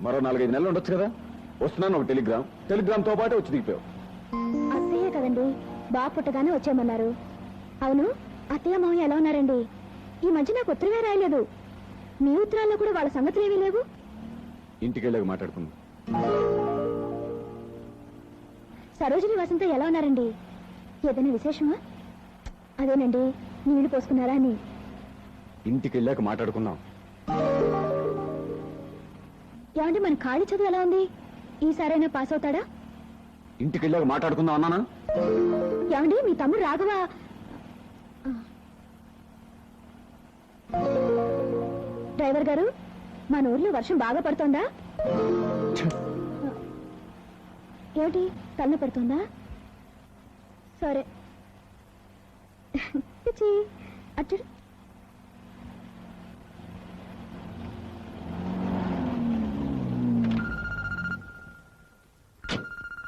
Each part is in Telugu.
మరో నాలుగైదు నెలలు ఉండొచ్చు కదా? వస్తున్నాను ఒక టెలిగ్రామ్. టెలిగ్రామ్తో పాటు వచ్చి దిగిపోయావు. అత్తయ్య కదండి బాగా పుట్టగానే వచ్చామన్నారు. అవును అత్తయ్య మామయ్య ఎలా ఉన్నారండి? ఈ మధ్య నాకు ఉత్తరమే రాయలేదు. మీ ఉత్తరాల్లో కూడా వాళ్ళ సంగతులు ఏమీ లేవు? ఇంటికి వెళ్ళాక మాట్లాడుకుందాం. సరోజిని వసంత ఎలా ఉన్నారండి? ఏదైనా విశేషమా? అదేనండి నీళ్ళు పోసుకున్నారా అని. ఇంటికి వెళ్ళాక మాట్లాడుకుందాం. ఏమంటే మన ఖాళీ చదువు ఎలా ఉంది? ఈసారైనా పాస్ అవుతాడా? ఇంటికి వెళ్ళాక మాట్లాడుకుందాం అన్నానా? ఏమండి మీ తమ్ముడు రాఘవ. డ్రైవర్ గారు మన ఊర్లో వర్షం బాగా పడుతోందా? ఏమిటి తల్ల పడుతోందా? సరే.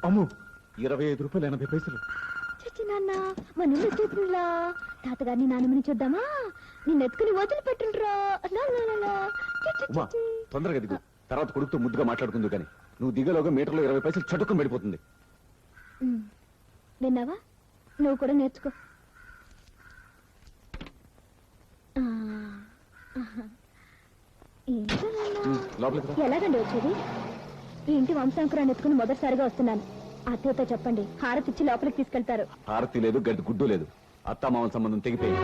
అమ్ము ఇరవై ఐదు రూపాయలు ఎనభై పైసలు. చిచ్చి నాన్న మన ఇల్లు వచ్చేసిందిలా తాతగారిని నాన్నమని చూద్దామా? నిన్ను ఎత్తుకుని వదిలి పెట్టుండ్రా. లా, లా, లా, లా. చి, చి, ఉమా చి, చి. తొందరగా దిగు. తర్వాత కొడుకుతో ముద్దుగా మాట్లాడుకుందు కానీ నువ్వు దిగలోగా మీటర్లో ఇరవై పైసలు చటుక్కుని పడిపోతుంది. విన్నావా? నువ్వు కూడా నేర్చుకో. ఎలాగండి వచ్చేది? ఈ ఇంటి వంశాంకురాన్ని ఎత్తుకుని మొదటిసారిగా వస్తున్నాను. అత్తయ్యతో చెప్పండి. హారతి ఇచ్చి లోపలికి తీసుకెళ్తారు. హారతి లేదు గడ్డి గుడ్డు లేదు. అత్తామామ సంబంధం తెగిపోయింది.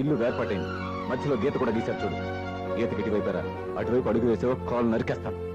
ఇల్లు వేర్పాటైంది. మధ్యలో గీత కూడా గీశారు చూడు. గీత గిటి వైపారా. అటువైపు అడుగు వేసావో కాలు నరికేస్తాను.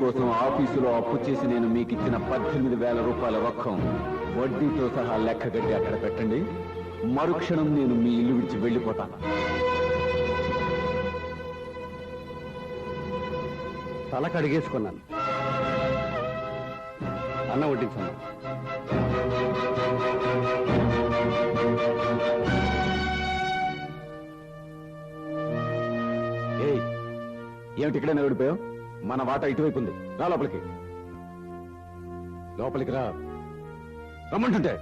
కోసం ఆఫీసులో అప్పు చేసి నేను మీకు ఇచ్చిన పద్దెనిమిది వేల రూపాయల రొక్కం వడ్డీతో సహా లెక్క కట్టి అక్కడ పెట్టండి. మరుక్షణం నేను మీ ఇల్లు విడిచి వెళ్ళిపోతాను. తల కడిగేసుకున్నాను. అన్న వడ్డించమ్మా ఏయ్ ఏమిటి ఇక్కడే నిలబడిపోయావు మన వాట ఇటువైపు ఉంది. రా లోపలికి. లోపలికి రా. రమ్మంటుంటే.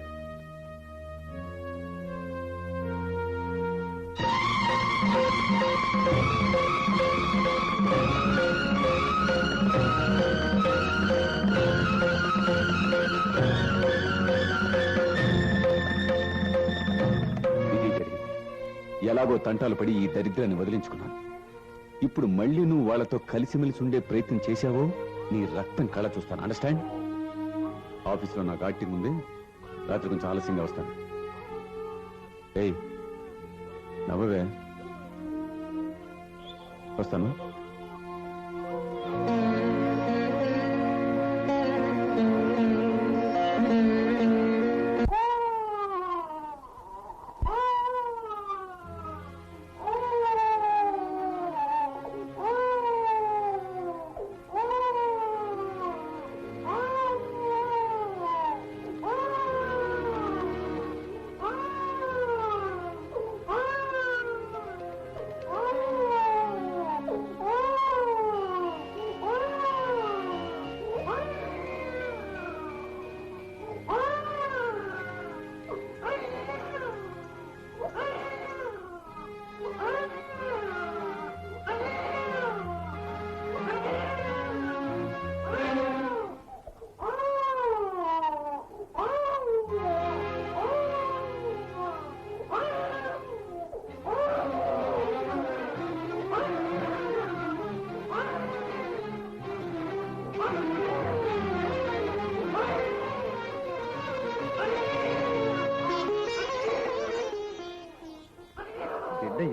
ఎలాగో తంటాలు పడి ఈ దరిద్రాన్ని వదిలించుకున్నాను. ఇప్పుడు మళ్ళీ నువ్వు వాళ్ళతో కలిసిమెలిసి ఉండే ప్రయత్నం చేశావో నీ రక్తం కళ చూస్తాను. అండర్స్టాండ్ ఆఫీస్లో నాకు యాక్టింగ్ ఉంది. రాత్రి కొంచెం ఆలస్యంగా వస్తాను. ఏయ్ నవ్వవే. వస్తాను.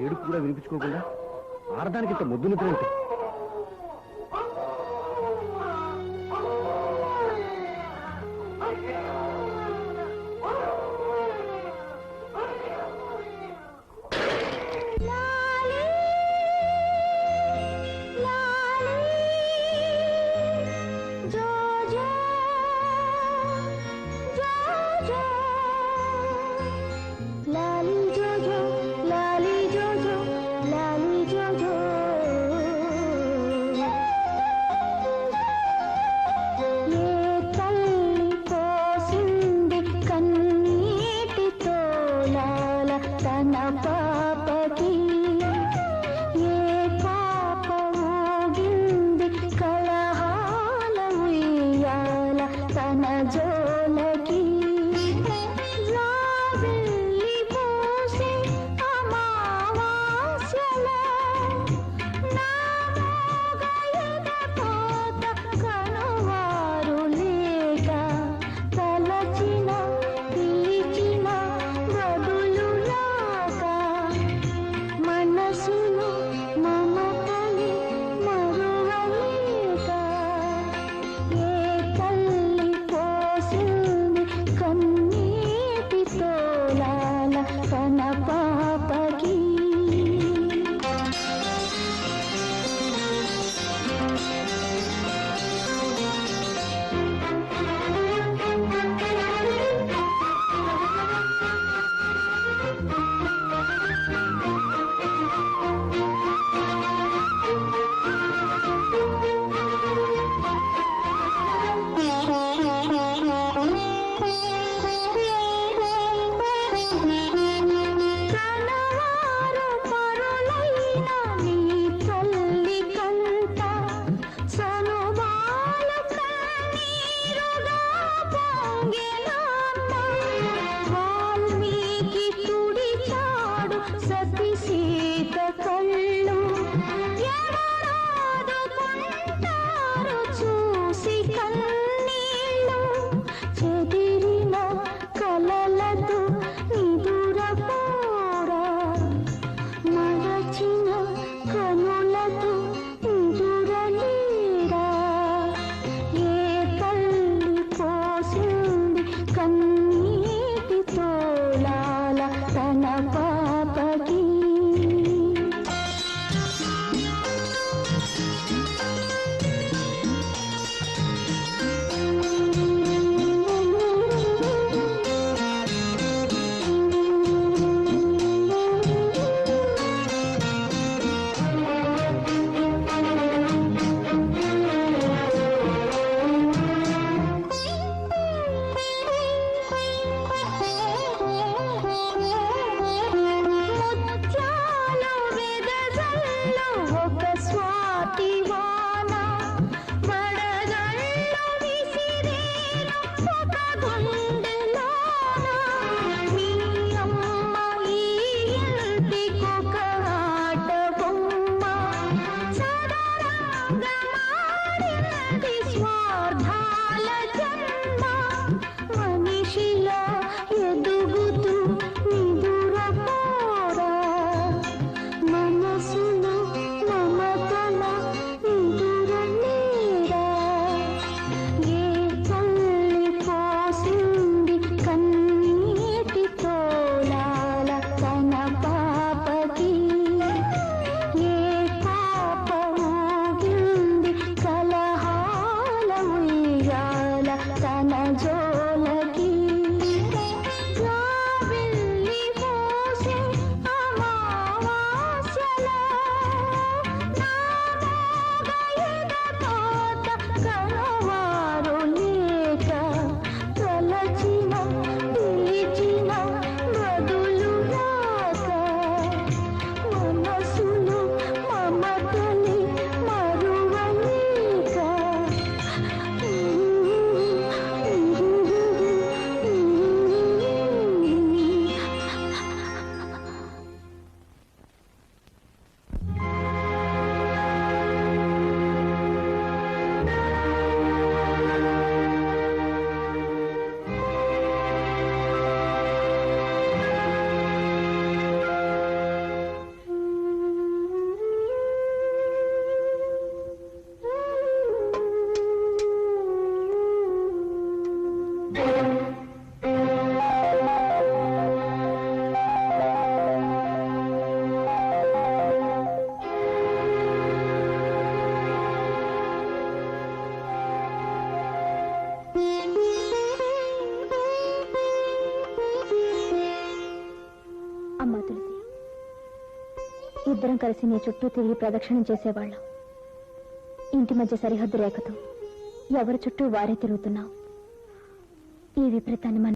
ఏడుపు కూడా వినిపించుకోకుండా ఆడదానికి ఇంత ముద్దు నిద్ర ఏంటి? for ఇద్దరం కలిసి నీ చుట్టూ తిరిగి ప్రదక్షిణం చేసేవాళ్ళం. ఇంటి మధ్య సరిహద్దు రేఖతో ఎవరి చుట్టూ వారే తిరుగుతున్నావు? ఈ విపరీతాన్ని మన